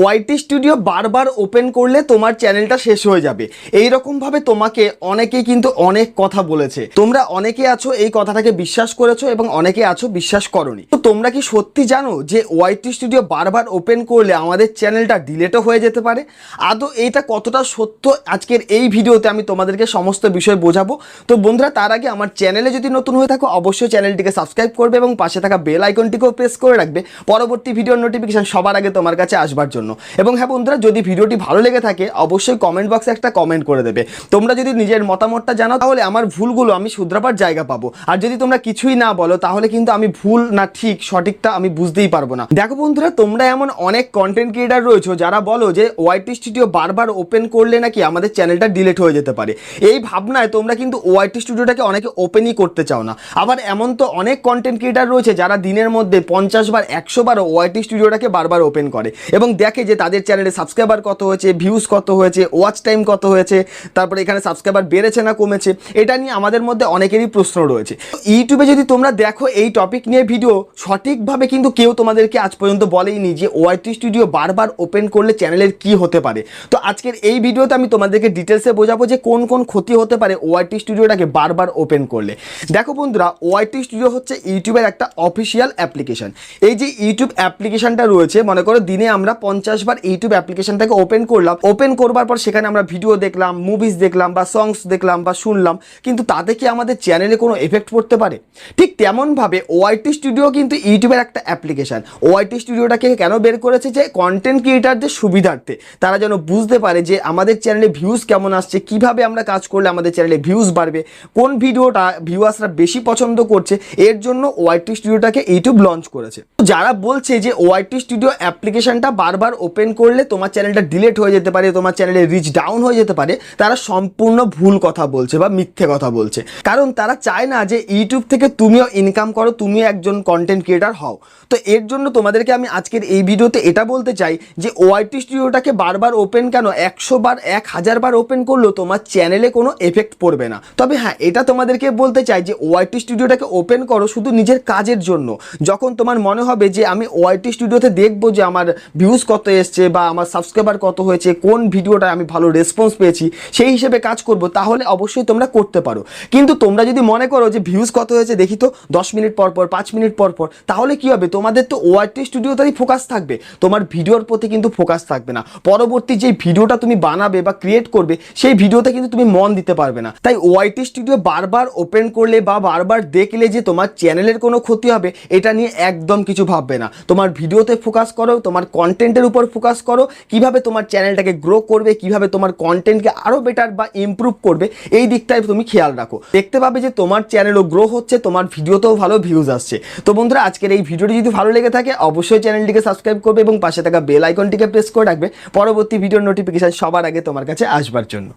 YT studio বারবার open করলে তোমার চ্যানেলটা শেষ হয়ে যাবে। এই ভাবে তোমাকে অনেকেই কিন্তু অনেক কথা বলেছে। তোমরা অনেকে আছো এই কথাটাকে বিশ্বাস করেছ এবং অনেকে আছো বিশ্বাস করনি। তো তোমরা কি সত্যি জানো যে ওয়াইটি স্টুডিও বারবার ওপেন করলে আমাদের চ্যানেলটা ডিলেটও হয়ে যেতে পারে? আদৌ এইটা কতটা সত্য? আজকের এই ভিডিওতে আমি তোমাদেরকে সমস্ত বিষয় বোঝাবো। তো বন্ধুরা, তার আগে আমার চ্যানেলে যদি নতুন হয়ে থাকো, অবশ্যই চ্যানেলটিকে সাবস্ক্রাইব করবে এবং পাশে থাকা বেল আইকনটিকেও প্রেস করে রাখবে। পরবর্তী ভিডিওর নোটিফিকেশন সবার আগে তোমার কাছে আসবার জন্য। এবং হ্যাঁ বন্ধুরা, যদি ভিডিওটি ভালো লেগে থাকে, অবশ্যই কমেন্ট বক্সে একটা কমেন্ট করে দেবে। তোমরা যদি নিজের মতামতটা জানাও, তাহলে আমার ভুলগুলো আমি শুধরাবার জায়গা পাবো। আর যদি তোমরা কিছুই না বলো, তাহলে কিন্তু আমি ভুল না, ঠিক, সঠিকটা আমি বুঝতেই পারব না। দেখো বন্ধুরা, তোমরা এমন অনেক কন্টেন্ট ক্রিয়েটার রয়েছে যারা বলো যে ওয়াইটি স্টুডিও বারবার ওপেন করলে নাকি আমাদের চ্যানেলটা ডিলিট হয়ে যেতে পারে। এই ভাবনায় তোমরা কিন্তু ওয়াইটি স্টুডিওটাকে অনেকে ওপেনই করতে চাও না। আবার এমন তো অনেক কন্টেন্ট ক্রিয়েটার রয়েছে যারা দিনের মধ্যে পঞ্চাশ বার, একশো বার ওয়াইটি স্টুডিওটাকে বারবার ওপেন করে। এবং দেখে যে তাদের চ্যানেলে সাবস্ক্রাইবার কত হয়েছে ভিউজ কত হয়েছে ওয়াচ টাইম কত হয়েছে, তারপরে এখানে সাবস্ক্রাইবার বেড়েছে না কমেছে, এটা নিয়ে আমাদের মধ্যে অনেকেরই প্রশ্ন রয়েছে। ইউটিউবে যদি তোমরা দেখো এই টপিক নিয়ে ভিডিও সঠিকভাবে কিন্তু কেউ তোমাদেরকে আজ পর্যন্ত বলেইনি যে ওয়াইটি স্টুডিও বারবার ওপেন করলে চ্যানেলের কি হতে পারে। তো আজকের এই ভিডিওতে আমি তোমাদেরকে ডিটেলসে বোঝাবো যে কোন কোন ক্ষতি হতে পারে ওয়াইটি স্টুডিওটাকে বারবার ওপেন করলে। দেখো বন্ধুরা ওয়াইটি স্টুডিও হচ্ছে ইউটিউবের একটা অফিসিয়াল অ্যাপ্লিকেশন এই যে ইউটিউব অ্যাপ্লিকেশনটা রয়েছে, মনে করো দিনে আমরা পঞ্চাশ বার ইউটিউব অ্যাপ্লিকেশনটাকে ওপেন করলাম। ওপেন করবার পর সেখানে আমরা ভিডিও দেখলাম মুভিজ দেখলাম বা সংস দেখলাম বা শুনলাম, কিন্তু তাতে কি আমাদের চ্যানেলে কোনো এফেক্ট পড়তে পারে? ঠিক তেমনভাবে ওআইটি স্টুডিও কিন্তু ইউটিউবের একটা অ্যাপ্লিকেশন ওআইটি স্টুডিওটাকে কেন বের করেছে? যে কন্টেন্ট ক্রিয়েটারদের সুবিধার্থে। তারা যেন বুঝতে পারে যে আমাদের চ্যানেলে ভিউজ কেমন আসছে, কীভাবে আমরা কাজ করলে আমাদের চ্যানেলে ভিউজ বাড়বে, কোন ভিডিওটা ভিউয়ার্সরা বেশি পছন্দ করছে, এর জন্য ওয়াইটি স্টুডিওটাকে ইউটিউব লঞ্চ করেছে। যারা বলছে যে ওআইটি স্টুডিও অ্যাপ্লিকেশনটা বারবার ওপেন করলে তোমার চ্যানেলটা ডিলেট হয়ে যেতে পারে, তোমার চ্যানেলে রিচ ডাউন হয়ে যেতে পারে, তারা সম্পূর্ণ ভুল কথা বলছে বা মিথ্যে কথা বলছে। কারণ তারা চায় না যে ইউটিউব থেকে তুমিও ইনকাম করো, তুমিও একজন কন্টেন্ট ক্রিয়েটার হও। তো এর জন্য তোমাদেরকে আমি আজকের এই ভিডিওতে এটা বলতে চাই যে ওয়াইটি স্টুডিওটাকে বারবার ওপেন কেন? একশো বার, এক হাজার বার ওপেন করলেও তোমার চ্যানেলে কোনো এফেক্ট পড়বে না। তবে হ্যাঁ এটা তোমাদেরকে বলতে চাই যে ওয়াইটি স্টুডিওটাকে ওপেন করো শুধু নিজের কাজের জন্য। যখন তোমার মনে হবে যে আমি ওয়াইটি স্টুডিওতে দেখব যে আমার ভিউজ কত এসছে বা আমার সাবস্ক্রাইবার কত হয়েছে, কোন ভিডিওটা আমি ভালো রেসপন্স পেয়েছি, সেই হিসেবে কাজ করব, তাহলে অবশ্যই তোমরা করতে পারো। কিন্তু তোমরা যদি মনে করো যে ভিউজ কত হয়েছে, দেখি তো, দশ মিনিট পর পর, পাঁচ মিনিট পর পর, তাহলে কি হবে? তোমাদের তো ওয়াইটি স্টুডিওতেই ফোকাস থাকবে। তোমার ভিডিওর প্রতি কিন্তু ফোকাস থাকবে না। পরবর্তী যে ভিডিওটা তুমি বানাবে বা ক্রিয়েট করবে, সেই ভিডিওতে কিন্তু তুমি মন দিতে পারবে না। তাই ওয়াইটি স্টুডিও বারবার ওপেন করলে বা বারবার দেখলে যে তোমার চ্যানেলের কোনো ক্ষতি হবে, এটা নিয়ে একদম কিছু ভাববে না। তোমার ভিডিওতে ফোকাস করো, তোমার কন্টেন্টের উপর ফোকাস করো, কীভাবে তোমার চ্যানেলটাকে গ্রো করবে, কীভাবে তোমার কন্টেন্টকে আরও বেটার বা ইম্প্রুভ করবে, এই দিকটায় তুমি খেয়াল রাখো। দেখতে পাবে যে তোমার চ্যানেলও গ্রো হচ্ছে, তোমার ভিডিওতেও ভালো ভিউজ আসছে। তো বন্ধুরা, আজকের এই ভিডিওটি যদি ভালো লেগে থাকে, অবশ্যই চ্যানেলটিকে সাবস্ক্রাইব করবে এবং পাশে থাকা বেল আইকনটিকে প্রেস করে রাখবে। পরবর্তী ভিডিওর নোটিফিকেশান সবার আগে তোমার কাছে আসবার জন্য।